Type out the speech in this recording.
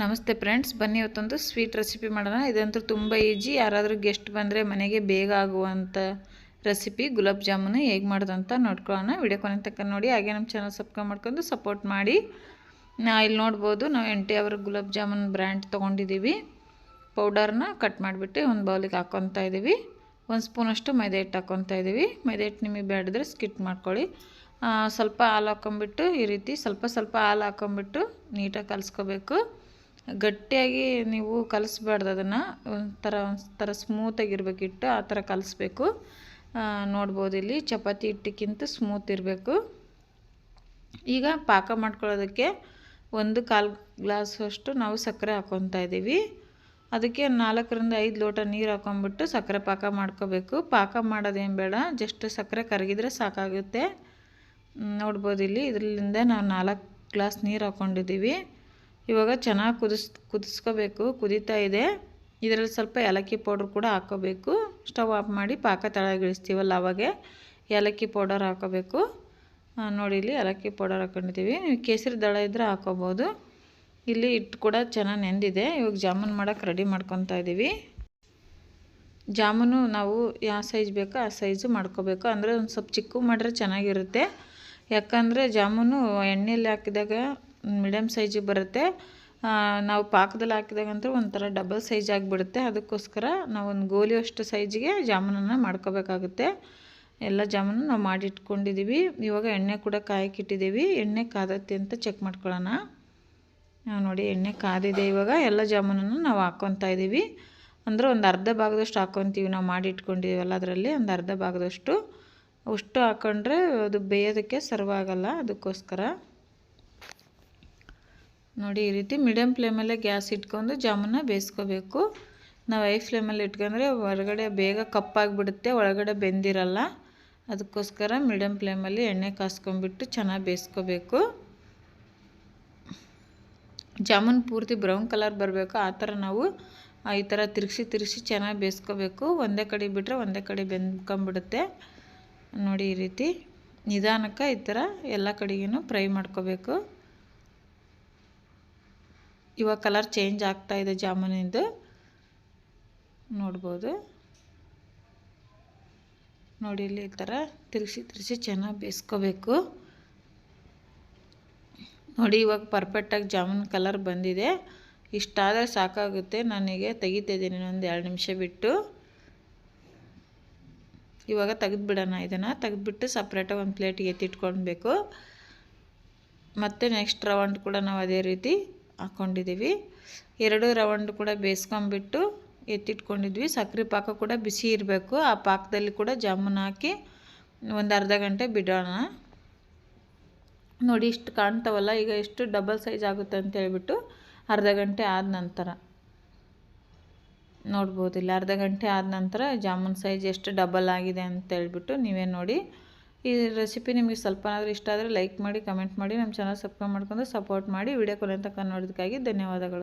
ನಮಸ್ತೆ ಫ್ರೆಂಡ್ಸ್, ಬನ್ನಿ ಇವತ್ತೊಂದು ಸ್ವೀಟ್ ರೆಸಿಪಿ ಮಾಡೋಣ. ಇದಂತೂ ತುಂಬ ಈಜಿ. ಯಾರಾದರೂ ಗೆಸ್ಟ್ ಬಂದರೆ ಮನೆಗೆ ಬೇಗ ಆಗುವಂಥ ರೆಸಿಪಿ ಗುಲಾಬ್ ಜಾಮೂನು ಹೇಗೆ ಮಾಡೋದಂತ ನೋಡ್ಕೊಳ್ಳೋಣ. ವಿಡಿಯೋ ಕೊನೆ ತಕ್ಕ ನೋಡಿ, ಹಾಗೆ ನಮ್ಮ ಚಾನಲ್ ಸಬ್ಸ್ಕ್ರೈಬ್ ಮಾಡ್ಕೊಂಡು ಸಪೋರ್ಟ್ ಮಾಡಿ. ನಾ ಇಲ್ಲಿ ನೋಡ್ಬೋದು, ನಾವು ಎಂಟಿ ಅವರ್ ಗುಲಾಬ್ ಜಾಮೂನ್ ಬ್ರ್ಯಾಂಡ್ ತೊಗೊಂಡಿದ್ದೀವಿ ಪೌಡರ್ನ ಕಟ್ ಮಾಡಿಬಿಟ್ಟು ಒಂದು ಬೌಲಿಗೆ ಹಾಕ್ಕೊತಾ ಇದ್ದೀವಿ ಒಂದು ಸ್ಪೂನಷ್ಟು ಮೈದಾ ಹಿಟ್ಟು ಹಾಕ್ಕೊತಾ ಇದ್ದೀವಿ ಮೈದಾ ಹಿಟ್ಟು ನಿಮಗೆ ಬೇಡಿದ್ರೆ ಸ್ಕಿಟ್ ಮಾಡ್ಕೊಳ್ಳಿ. ಸ್ವಲ್ಪ ಹಾಲು ಹಾಕ್ಕೊಂಬಿಟ್ಟು ಈ ರೀತಿ ಸ್ವಲ್ಪ ಸ್ವಲ್ಪ ಹಾಲು ಹಾಕ್ಕೊಂಬಿಟ್ಟು ನೀಟಾಗಿ ಕಲಿಸ್ಕೋಬೇಕು. ಗಟ್ಟಿಯಾಗಿ ನೀವು ಕಲಿಸ್ಬಾರ್ದು ಅದನ್ನು. ಒಂಥರ ಒಂಥರ ಸ್ಮೂತಾಗಿರ್ಬೇಕು ಹಿಟ್ಟು, ಆ ಥರ ಕಲಿಸ್ಬೇಕು. ನೋಡ್ಬೋದು ಇಲ್ಲಿ ಚಪಾತಿ ಹಿಟ್ಟಿಗಿಂತ ಸ್ಮೂತ್ ಇರಬೇಕು. ಈಗ ಪಾಕ ಮಾಡ್ಕೊಳ್ಳೋದಕ್ಕೆ ಒಂದು ಕಾಲು ಗ್ಲಾಸಷ್ಟು ನಾವು ಸಕ್ಕರೆ ಹಾಕ್ಕೊತಾ ಇದ್ದೀವಿ. ಅದಕ್ಕೆ ನಾಲ್ಕರಿಂದ ಐದು ಲೋಟ ನೀರು ಹಾಕ್ಕೊಂಬಿಟ್ಟು ಸಕ್ಕರೆ ಪಾಕ ಮಾಡ್ಕೋಬೇಕು. ಪಾಕ ಮಾಡೋದೇನು ಬೇಡ, ಜಸ್ಟ್ ಸಕ್ಕರೆ ಕರಗಿದ್ರೆ ಸಾಕಾಗುತ್ತೆ. ನೋಡ್ಬೋದು ಇಲ್ಲಿ ಇದರಿಂದ ನಾವು ನಾಲ್ಕು ಗ್ಲಾಸ್ ನೀರು ಹಾಕ್ಕೊಂಡಿದ್ದೀವಿ ಇವಾಗ ಚೆನ್ನಾಗಿ ಕುದಿಸ್, ಕುದಿಸ್ಕೋಬೇಕು, ಕುದೀತಾ ಇದೆ. ಇದರಲ್ಲಿ ಸ್ವಲ್ಪ ಏಲಕ್ಕಿ ಪೌಡ್ರ್ ಕೂಡ ಹಾಕೋಬೇಕು. ಸ್ಟವ್ ಆಫ್ ಮಾಡಿ ಪಾಕ ತಳಗಿಳಿಸ್ತೀವಲ್ಲ ಅವಾಗೆ. ಏಲಕ್ಕಿ ಪೌಡರ್ ಹಾಕೋಬೇಕು. ನೋಡಿ ಇಲ್ಲಿ ಏಲಕ್ಕಿ ಪೌಡರ್ ಹಾಕೊಂಡಿದ್ದೀವಿ. ನೀವು ಕೇಸರಿ ದಳ ಇದ್ದರೆ ಹಾಕೋಬೋದು. ಇಲ್ಲಿ ಹಿಟ್ಟು ಕೂಡ ಚೆನ್ನಾಗಿ ನೆಂದಿದೆ. ಇವಾಗ ಜಾಮೂನ್ ಮಾಡೋಕ್ಕೆ ರೆಡಿ ಮಾಡ್ಕೊತಾ ಇದ್ದೀವಿ ಜಾಮೂನು ನಾವು ಯಾವ ಸೈಜ್ ಬೇಕೋ ಆ ಸೈಜು ಮಾಡ್ಕೋಬೇಕು. ಅಂದರೆ ಒಂದು ಸ್ವಲ್ಪ ಚಿಕ್ಕ ಮಾಡಿದ್ರೆ ಚೆನ್ನಾಗಿರುತ್ತೆ. ಯಾಕಂದರೆ ಜಾಮೂನು ಎಣ್ಣೆಯಲ್ಲಿ ಹಾಕಿದಾಗ ಮೀಡಿಯಮ್ ಸೈಜಿಗೆ ಬರುತ್ತೆ. ನಾವು ಪಾಕದಲ್ಲಿ ಹಾಕಿದಾಗಂತೂ ಒಂಥರ ಡಬಲ್ ಸೈಜ್ ಆಗಿಬಿಡುತ್ತೆ. ಅದಕ್ಕೋಸ್ಕರ ನಾವು ಒಂದು ಗೋಲಿಯಷ್ಟು ಸೈಜಿಗೆ ಜಾಮೂನನ್ನು ಮಾಡ್ಕೋಬೇಕಾಗುತ್ತೆ. ಎಲ್ಲ ಜಾಮೂನು ನಾವು ಮಾಡಿಟ್ಕೊಂಡಿದ್ದೀವಿ ಇವಾಗ ಎಣ್ಣೆ ಕೂಡ ಕಾಯಕ್ಕಿಟ್ಟಿದ್ದೀವಿ ಎಣ್ಣೆ ಕಾದತ್ತೆ ಅಂತ ಚೆಕ್ ಮಾಡ್ಕೊಳ್ಳೋಣ. ನೋಡಿ ಎಣ್ಣೆ ಕಾದಿದೆ ಇವಾಗ. ಎಲ್ಲ ಜಾಮೂನನ್ನು ನಾವು ಹಾಕ್ಕೊತಾ ಇದ್ದೀವಿ ಅಂದರೆ ಒಂದು ಅರ್ಧ ಭಾಗದಷ್ಟು ಹಾಕ್ಕೊತೀವಿ ನಾವು ಮಾಡಿ ಇಟ್ಕೊಂಡಿದ್ದೀವಲ್ಲ ಅದರಲ್ಲಿ. ಒಂದು ಅರ್ಧ ಭಾಗದಷ್ಟು. ಅಷ್ಟು ಹಾಕ್ಕೊಂಡ್ರೆ ಅದು ಬೇಯೋದಕ್ಕೆ ಸರ್ವಾಗಲ್ಲ ಅದಕ್ಕೋಸ್ಕರ. ನೋಡಿ, ಈ ರೀತಿ ಮೀಡಿಯಮ್ ಫ್ಲೇಮಲ್ಲೇ ಗ್ಯಾಸ್ ಇಟ್ಕೊಂಡು ಜಾಮೂನ ಬೇಯಿಸ್ಕೋಬೇಕು. ನಾವು ಐ ಫ್ಲೇಮಲ್ಲಿ ಇಟ್ಕೊಂಡ್ರೆ ಹೊರಗಡೆ ಬೇಗ ಕಪ್ಪಾಗಿಬಿಡುತ್ತೆ, ಒಳಗಡೆ ಬೆಂದಿರಲ್ಲ. ಅದಕ್ಕೋಸ್ಕರ ಮೀಡಿಯಮ್ ಫ್ಲೇಮಲ್ಲಿ ಎಣ್ಣೆ ಕಾಸ್ಕೊಂಬಿಟ್ಟು ಚೆನ್ನಾಗಿ ಬೇಯಿಸ್ಕೋಬೇಕು. ಜಾಮೂನ್ ಪೂರ್ತಿ ಬ್ರೌನ್ ಕಲರ್ ಬರಬೇಕು, ಆ ಥರ ನಾವು ಈ ಥರ ತಿರುಗಿಸಿ ತಿರುಗಿಸಿ ಚೆನ್ನಾಗಿ ಬೇಯಿಸ್ಕೋಬೇಕು. ಒಂದೇ ಕಡೆ ಬಿಟ್ಟರೆ ಒಂದೇ ಕಡೆ ಬೆಂದ್ಕೊಂಬಿಡುತ್ತೆ ನೋಡಿ, ಈ ರೀತಿ ನಿಧಾನಕ್ಕೆ ಈ ಥರ ಎಲ್ಲ ಕಡೆಗೂ ಫ್ರೈ ಮಾಡ್ಕೋಬೇಕು. ಇವಾಗ ಕಲರ್ ಚೇಂಜ್ ಆಗ್ತಾ ಇದೆ ಜಾಮೂನಿಂದು. ನೋಡ್ಬೋದು. ನೋಡಿ ಇಲ್ಲಿ ಈ ಥರ ತಿರುಗಿಸಿ ತಿರುಗಿಸಿ ಚೆನ್ನಾಗಿ ಬೇಯಿಸ್ಕೋಬೇಕು. ನೋಡಿ ಇವಾಗ ಪರ್ಫೆಕ್ಟಾಗಿ ಜಾಮೂನ್ ಕಲರ್ ಬಂದಿದೆ. ಇಷ್ಟಾದರೆ ಸಾಕಾಗುತ್ತೆ. ನನಗೆ ತೆಗಿತಿದ್ದೀನಿ ಇನ್ನೊಂದು ಎರಡು ನಿಮಿಷ ಬಿಟ್ಟು. ಇವಾಗ ತೆಗೆದುಬಿಡೋಣ ಇದನ್ನು. ತೆಗೆದುಬಿಟ್ಟು ಸಪ್ರೇಟಾಗಿ ಒಂದು ಪ್ಲೇಟಿಗೆ ಎತ್ತಿಟ್ಕೊಳ್ಬೇಕು. ಮತ್ತು ನೆಕ್ಸ್ಟ್ ರೌಂಡ್ ಕೂಡ ನಾವು ಅದೇ ರೀತಿ ಹಾಕ್ಕೊಂಡಿದ್ದೀವಿ ಎರಡು ರೌಂಡ್ ಕೂಡ ಬೇಯಿಸ್ಕೊಂಬಿಟ್ಟು ಎತ್ತಿಟ್ಕೊಂಡಿದ್ವಿ. ಸಕ್ಕರೆ ಪಾಕ ಕೂಡ ಬಿಸಿ ಇರಬೇಕು. ಆ ಪಾಕದಲ್ಲಿ ಕೂಡ ಜಾಮೂನ್ ಹಾಕಿ ಒಂದು ಅರ್ಧ ಗಂಟೆ ಬಿಡೋಣ. ನೋಡಿ ಇಷ್ಟು ಕಾಣ್ತಾವಲ್ಲ, ಈಗ ಎಷ್ಟು ಡಬಲ್ ಸೈಜ್ ಆಗುತ್ತೆ ಅಂತ ಹೇಳ್ಬಿಟ್ಟು ಅರ್ಧ ಗಂಟೆ ಆದ ನಂತರ ನೋಡ್ಬೋದಿಲ್ಲ ಅರ್ಧ ಗಂಟೆ ಆದ ನಂತರ ಜಾಮೂನ್ ಸೈಜ್ ಎಷ್ಟು ಡಬಲ್ ಆಗಿದೆ ಅಂತ ಹೇಳ್ಬಿಟ್ಟು ನೀವೇ ನೋಡಿ. ಈ ರೆಸಿಪಿ ನಿಮಗೆ ಸ್ವಲ್ಪನಾದರೂ ಇಷ್ಟ ಆದರೆ ಲೈಕ್ ಮಾಡಿ ಕಮೆಂಟ್ ಮಾಡಿ ನಮ್ಮ ಚಾನಲ್ ಸಬ್ಸ್ಕ್ರೈಬ್ ಮಾಡ್ಕೊಂಡು ಸಪೋರ್ಟ್ ಮಾಡಿ ವಿಡಿಯೋ ಕೊನೆ ತನಕ ನೋಡೋದಕ್ಕಾಗಿ ಧನ್ಯವಾದಗಳು.